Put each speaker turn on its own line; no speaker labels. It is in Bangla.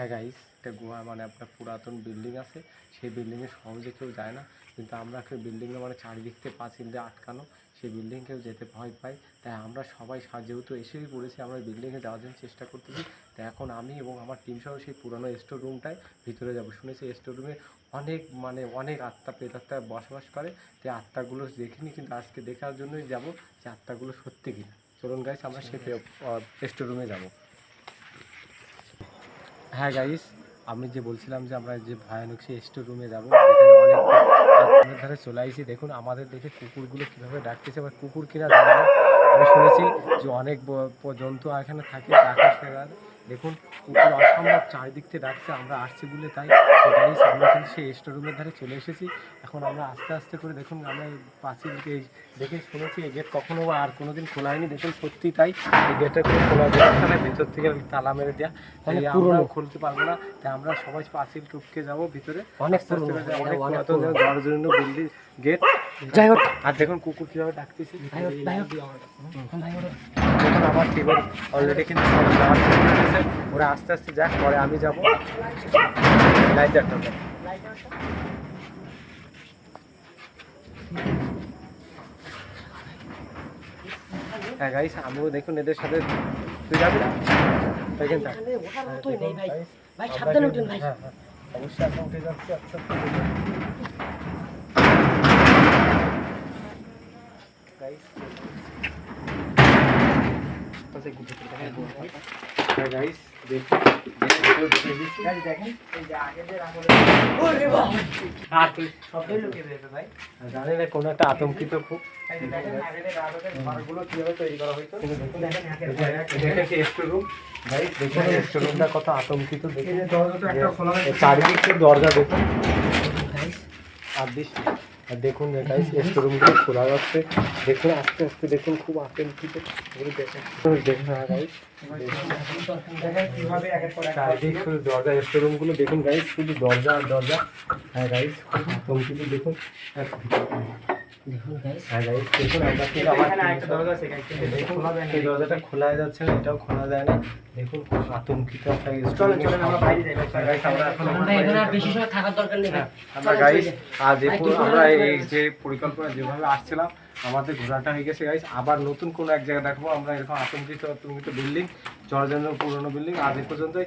হ্যাঁ গাইস একটা গোয়া মানে আপনার পুরাতন বিল্ডিং আছে। সেই বিল্ডিংয়ে সহজে কেউ যায় না। কিন্তু আমরা কেউ বিল্ডিংয়ে মানে চারিদিক থেকে পাঁচিল দিয়ে আটকানো সেই বিল্ডিং কেউ যেতে ভয় পাই তাই আমরা সবাই যেহেতু এসেই পড়েছি আমরা বিল্ডিংয়ে যাওয়ার জন্য চেষ্টা করতেছি। তাই এখন আমি এবং আমার টিম সহ সেই পুরানো স্টোর রুমটায় ভিতরে যাব। শুনেছি স্টোর রুমে অনেক মানে অনেক আত্মা প্রেতাত্মা বসবাস করে। তাই আত্মাগুলো দেখিনি কিন্তু আজকে দেখার জন্যই যাব যে আত্মাগুলো সত্যি কিনা। চলুন গাইস আমরা সেই স্টোর রুমে যাব। হ্যাঁ গাইস আমি যে বলছিলাম যে আমরা যে ভয়ানক সেই স্টোর রুমে যাব, যেখানে অনেক ধারে চলে আসি দেখুন, আমাদের দেখে কুকুরগুলো কীভাবে ডাকতেছে বা কুকুর কিনা আমি শুনেছি যে অনেক জন্তু এখানে থাকে, ডাকা দেখুন কুকুর অসম্ভব চারিদিক থেকে ডাকছে আমরা আসছি বলে তাই আমরা কিন্তু সেই স্টোর রুমের ধারে চলে এসেছি। এখন আমরা আস্তে আস্তে করে দেখুন আমরা পাঁচিলকে দেখে শুনেছি এই গেট কখনো বা আর কোনোদিন খোলা হয়নি। দেখুন সত্যি তাই এই গেটটা কোনো খোলা ব্যবস্থা নেই ভেতর থেকে তালা মেরে দেওয়া তাই আমরা খুলতে পারব না। তাই আমরা সবাই পাঁচিল টুপকে যাব ভিতরে।
অনেক
পুরাতন জর্জরিত বিল্ডিং গেট
যাই হোক।
আর দেখুন কুকুর কীভাবে ডাকতেছে। টিমের অলরেডি কিন্তু ওরা আস্তে আস্তে যাক পরে আমি যাব। লাইট একটা হ্যাঁ গাইস আমিও দেখুন এদের সাথে। তুই যাবি না?
ভাই সাবধানে উঠুন ভাই।
হ্যাঁ, হ্যাঁ, অবশ্যই এখন উঠে যাচ্ছে আস্তে হ্যাঁ দেখুন কোনো একটা আতঙ্কিত খুব কত আতঙ্কিত দেখুন চারিদিক দরজা দেখুন আর আর দেখুন গাইস রুমগুলো খোলা যাচ্ছে দেখুন, আস্তে আস্তে দেখুন, খুব আস্তে এগুলো দেখুন। গাইস চারিদিক শুধু দরজা স্টোরুমগুলো দেখুন গাইস শুধু দরজা আর দরজা। হ্যাঁ গাইস আতঙ্কিত দেখুন।
দেখুন
হ্যাঁ গাইস দেখুন আমরা কিন্তু আমার দেখুন এই দরজাটা খোলা যাচ্ছে না এটাও খোলা যায় না। দেখুন খুব আতঙ্কিত একটা Guys, আমরা এখন
আর বেশি সময় থাকার দরকার নেই
হ্যাঁ, আমরা গাইস আর যে
ভাই,
পুরো-
একটু
আমরা এই যে পরিকল্পনা যেভাবে আসছিলাম আমাদের ঘোরাটা হয়ে গেছে গাইস আবার নতুন কোনো এক জায়গায় দেখব আমরা এরকম আতঙ্কিত আতঙ্কিত বিল্ডিং জর্জনের পুরনো বিল্ডিং আজ এ পর্যন্তই।